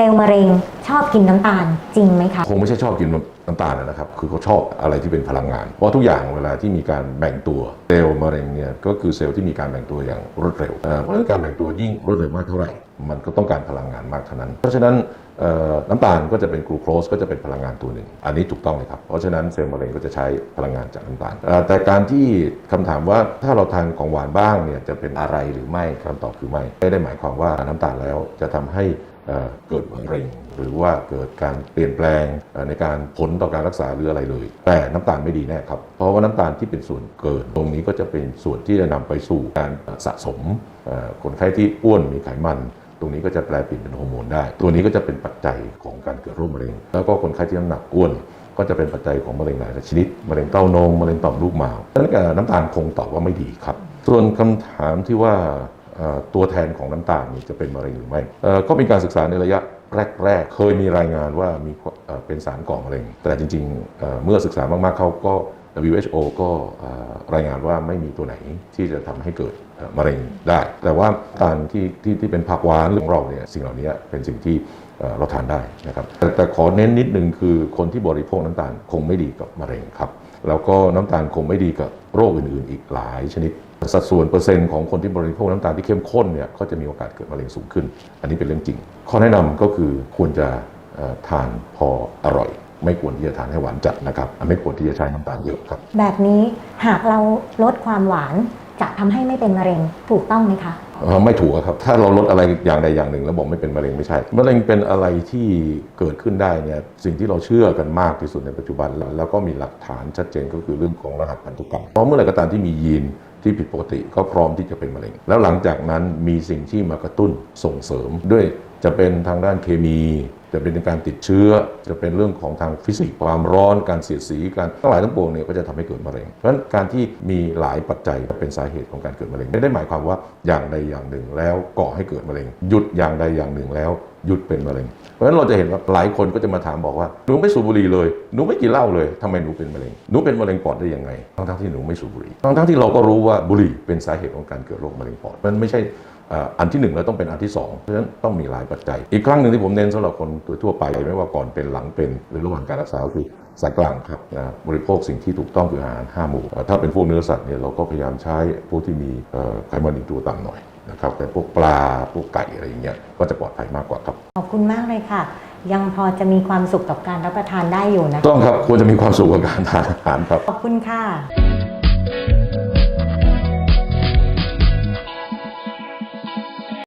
เซลล์มะเร็งชอบกินน้ำตาลจริงไหมคะ คงไม่ใช่ชอบกิน ตาลนะครับ คือเขาชอบอะไรที่เป็นพลังงาน เพราะทุกอย่างเวลาที่มีการแบ่งตัวเซลล์มะเร็งเนี่ยก็คือเซลล์ที่มีการแบ่งตัวอย่างรวดเร็วเพราะการแบ่งตัวยิ่งรวดเร็วมากเท่าไหร่มันก็ต้องการพลังงานมากเท่านั้น เพราะฉะนั้นน้ำตาลก็จะเป็นกลูโคสก็จะเป็นพลังงานตัวหนึ่ง อันนี้ถูกต้องเลยครับ เพราะฉะนั้นเซลล์มะเร็งก็จะใช้พลังงานจากน้ำตาล แต่การที่คำถามว่าถ้าเราทานของหวานบ้างเนี่ยจะเป็นอะไรหรือไม่คำตอบคือไม่ ไม่ได้หมายความว่าน้ำตาลแล้วจะทำให้เกิดมะเร็ง หรือว่าเกิดการเปลี่ยนแปลงในการผลต่อการรักษาหรืออะไรเลย แต่น้ำตาลไม่ดีแน่ครับ เพราะว่าน้ำตาลที่เป็นส่วนเกิน ตรงนี้ก็จะเป็นส่วนที่จะนำไปสู่การสะสมคนไข้ที่อ้วนมีไขมันตรงนี้ก็จะแปลเปลี่ยนเป็นฮอร์โมนได้ ตัวนี้ก็จะเป็นปัจจัยของการเกิดโรคมะเร็ง แล้วก็คนไข้ที่น้ำหนักอ้วน ก็จะเป็นปัจจัยของมะเร็งหลายชนิด มะเร็งเต้านม มะเร็งต่อมลูกหมากดังนั้นการน้ำตาลคงตอบว่าไม่ดีครับ ส่วนคำถามที่ว่า ตัวแทนของน้ำตาลนี่จะเป็นมะเร็งหรือไม่ ก็มีการศึกษาในระยะแรก ๆ เคยมีรายงานว่ามีเป็นสารก่อมะเร็ง แต่จริงๆ เมื่อศึกษามากๆเขาก็ WHO ก็รายงานว่าไม่มีตัวไหนที่จะทำให้เกิดมะเร็งได้ แต่ว่าการที่ที่ที่เป็นผักหวานของเราเนี่ยสิ่งเหล่านี้เป็นสิ่งที่เราทานได้นะครับแต่แต่ขอเน้นนิดนึงคือคนที่บริโภคน้ำตาลคงไม่ดีกับมะเร็งครับ แล้วก็น้ำตาลคงไม่ดีกับโรคอื่นๆ อีกหลายชนิด สัดส่วนเปอร์เซ็นต์ของคนที่บริโภคน้ำตาลที่เข้มข้นเนี่ยก็จะมีโอกาสเกิดมะเร็งสูงขึ้น อันนี้เป็นเรื่องจริง ข้อแนะนำก็คือควรจะทานพออร่อย ไม่ควรที่จะทานให้หวานจัดนะครับ ไม่ควรที่จะใช้น้ำตาลเยอะครับ แบบนี้หากเราลดความหวาน จะทำให้ไม่เป็นมะเร็งถูกต้องไหมคะไม่ถูกครับ ถ้าเราลดอะไรอย่างใดอย่างหนึ่งแล้วบอกไม่เป็นมะเร็งไม่ใช่ มะเร็งเป็นอะไรที่เกิดขึ้นได้เนี่ยสิ่งที่เราเชื่อกันมากที่สุดในปัจจุบัน แล้วแล้วก็มีหลักฐานชัดเจนก็คือเรื่องของรหัสพันธุกรรมเพราะเมื่อไหร่ก็ตามที่มียีนที่ผิดปกติก็พร้อมที่จะเป็นมะเร็ง แล้วหลังจากนั้นมีสิ่งที่มากระตุ้นส่งเสริมด้วย จะเป็นทางด้านเคมี จะเป็นการติดเชื้อ จะเป็นเรื่องของทางฟิสิกส์ความร้อนการเสียดสีการทั้งหลายทั้งปวงเนี่ยก็จะทำให้เกิดมะเร็ง เพราะฉะนั้นการที่มีหลายปัจจัยเป็นสาเหตุของการเกิดมะเร็งไม่ได้หมายความว่าอย่างใดอย่างหนึ่งแล้วก่อให้เกิดมะเร็ง หยุดอย่างใดอย่างหนึ่งแล้วหยุดเป็นมะเร็ง เพราะฉะนั้นเราจะเห็นว่าหลายคนก็จะมาถามบอกว่าหนูไม่สูบบุหรี่เลย หนูไม่กินเหล้าเลยทำไมหนูเป็นมะเร็ง หนูเป็นมะเร็งปอดได้ยังไง ทั้งๆที่หนูไม่สูบบุหรี่ ทั้งๆที่เราก็รู้ว่าบุหรี่เป็นสาเหตุของการเกิดโรคมะเร็งปอด มันไม่ใช่ อ่ออันที่หนึ่งแล้วต้องเป็นอันที่สองเพราะฉะนั้นต้องมีหลายปัจจัย อีกครั้งหนึ่งที่ผมเน้นสำหรับคนโดยทั่วไปไม่ว่าก่อนเป็นหลังเป็น หรือระหว่างการรักษาก็คือสายกลางครับนะบริโภคสิ่งที่ถูกต้องคืออาหารห้าหมู่เอ่อถ้าเป็นพวกเนื้อสัตว์เนี่ยเราก็พยายามใช้พวกที่มีเอ่อไขมันอิ่มตัวต่ำหน่อยนะครับแต่พวกปลาพวกไก่อะไรอย่างเงี้ยก็จะปลอดภัยมากกว่าครับ ขอบคุณมากเลยค่ะ ยังพอจะมีความสุขกับการรับประทานได้อยู่นะคะต้องครับควรจะมีความสุขกับการทานอาหารครับขอบคุณค่ะ